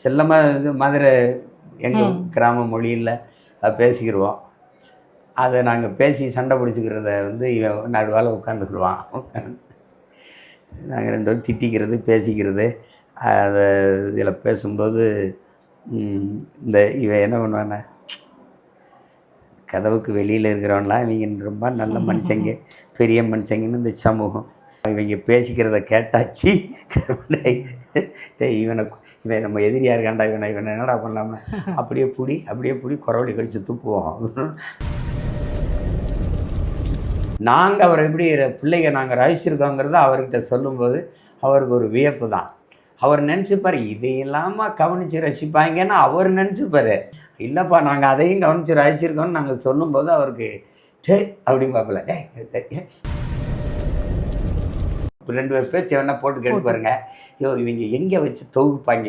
செல்லமாக இது மதுரை எங்கள். கிராம மொழியில் பேசிக்கிடுவோம் அதை நாங்கள் பேசி சண்டை பிடிச்சிக்கிறத வந்து இவன் நடுவால் உட்காந்துக்கிடுவான் உட்காந்து நாங்கள் ரெண்டு பேரும் திட்டிக்கிறது பேசிக்கிறது. அதை இதில் பேசும்போது இந்த இவன் என்ன பண்ணுவானே கதவுக்கு வெளியில் இருக்கிறவன்லாம் இவங்க ரொம்ப நல்ல மனுஷங்க பெரிய மனுஷங்கன்னு இந்த சமூகம். இவங்க பேசிக்கிறத கேட்டாச்சு. டேய் இவனை இவன் நம்ம எதிரியாக இருக்காண்டா இவனை இவனை என்னடா பண்ணலாம்னா. அப்படியே பிடி அப்படியே பிடி குறவழி கடிச்சு துப்புவோம் நாங்கள் அவர் எப்படி பிள்ளைங்க நாங்கள் ரசிச்சிருக்கோங்கிறத அவர்கிட்ட சொல்லும்போது அவருக்கு ஒரு வியப்பு தான். அவர் நினச்சிப்பார் இதையெல்லாமா கவனித்து ரசிப்பாங்கன்னு அவர் நினச்சிப்பார். இல்லைப்பா நாங்கள் அதையும் கவனித்து ரசிச்சிருக்கோம்னு நாங்கள் சொல்லும்போது அவருக்கு டே அப்படின்னு பார்ப்பல. டே ரெண்டு பேர் பேச்சு வேணா போட்டு கேட்டு பாருங்க. ஐயோ இவங்க எங்கே வச்சு தொகுப்பாங்க?